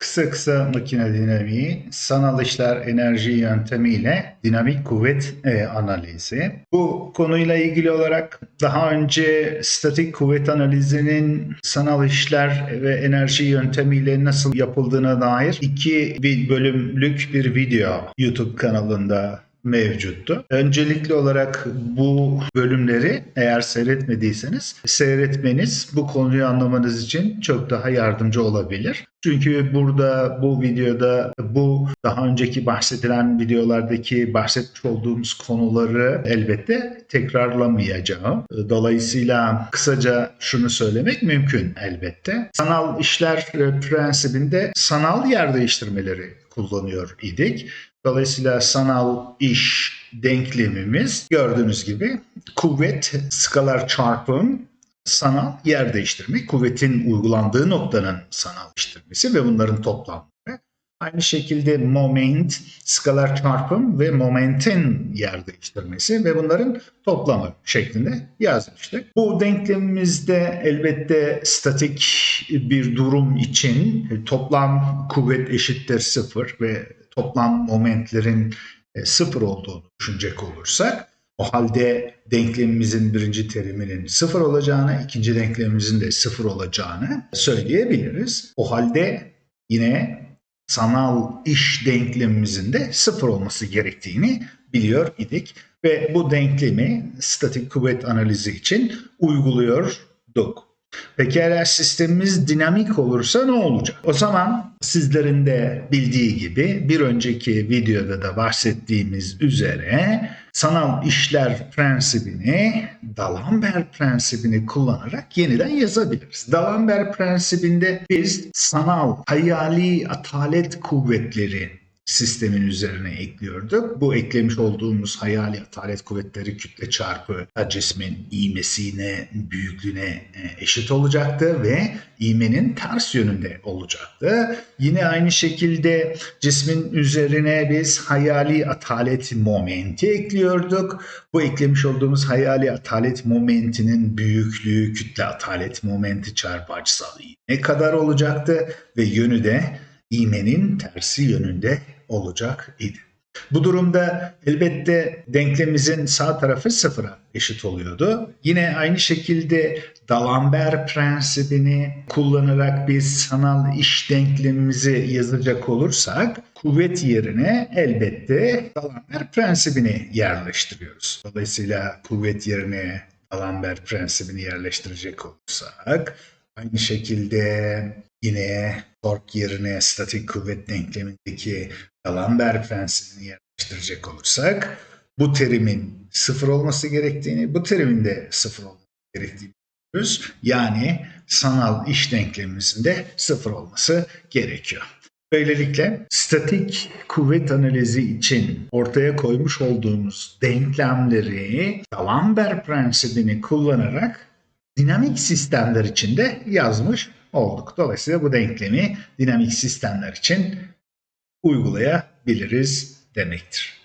Kısa kısa makine dinamiği, sanal işler enerji yöntemiyle dinamik kuvvet e, analizi. Bu konuyla ilgili olarak daha önce statik kuvvet analizinin sanal işler ve enerji yöntemiyle nasıl yapıldığına dair iki bir bölümlük bir video YouTube kanalında mevcuttu. Öncelikli olarak bu bölümleri eğer seyretmediyseniz seyretmeniz bu konuyu anlamanız için çok daha yardımcı olabilir. Çünkü burada bu videoda bu daha önceki bahsedilen videolardaki bahsetmiş olduğumuz konuları elbette tekrarlamayacağım. Dolayısıyla kısaca şunu söylemek mümkün elbette. Sanal işler prensibinde sanal yer değiştirmeleri kullanıyor idik. Dolayısıyla sanal iş denklemimiz gördüğünüz gibi kuvvet skalar çarpım sanal yer değiştirme, kuvvetin uygulandığı noktanın sanallaştırması ve bunların toplamları. Aynı şekilde moment, skalar çarpım ve momentin yer değiştirmesi ve bunların toplamı şeklinde yazmıştık. Bu denklemimizde elbette statik bir durum için toplam kuvvet eşittir sıfır ve toplam momentlerin sıfır olduğunu düşünecek olursak o halde denklemimizin birinci teriminin sıfır olacağını, ikinci denklemimizin de sıfır olacağını söyleyebiliriz. O halde yine sanal iş denklemimizin de sıfır olması gerektiğini biliyor idik. Ve bu denklemi statik kuvvet analizi için uyguluyorduk. Peki eğer sistemimiz dinamik olursa ne olacak? O zaman sizlerin de bildiği gibi bir önceki videoda da bahsettiğimiz üzere sanal işler prensibini, D'Alembert prensibini kullanarak yeniden yazabiliriz. D'Alembert prensibinde biz sanal, hayali atalet kuvvetleri sistemin üzerine ekliyorduk. Bu eklemiş olduğumuz hayali atalet kuvvetleri kütle çarpı cismin iğmesine, büyüklüğüne eşit olacaktı ve iğmenin ters yönünde olacaktı. Yine aynı şekilde cismin üzerine biz hayali atalet momenti ekliyorduk. Bu eklemiş olduğumuz hayali atalet momentinin büyüklüğü kütle atalet momenti çarpı açısal iğme kadar olacaktı ve yönü de iğmenin tersi yönünde olacak idi. Bu durumda elbette denklemimizin sağ tarafı sıfıra eşit oluyordu. Yine aynı şekilde D'Alembert prensibini kullanarak biz sanal iş denklemimizi yazacak olursak kuvvet yerine elbette D'Alembert prensibini yerleştiriyoruz. Dolayısıyla kuvvet yerine D'Alembert prensibini yerleştirecek olursak aynı şekilde Yine tork yerine statik kuvvet denklemindeki D'Alembert prensibini yerleştirecek olursak bu terimin sıfır olması gerektiğini, bu terimin de sıfır olması gerektiğini görüyoruz. Yani sanal iş denklemimizin de sıfır olması gerekiyor. Böylelikle statik kuvvet analizi için ortaya koymuş olduğumuz denklemleri D'Alembert prensibini kullanarak dinamik sistemler için de yazmış olduk. Dolayısıyla bu denklemi dinamik sistemler için uygulayabiliriz demektir.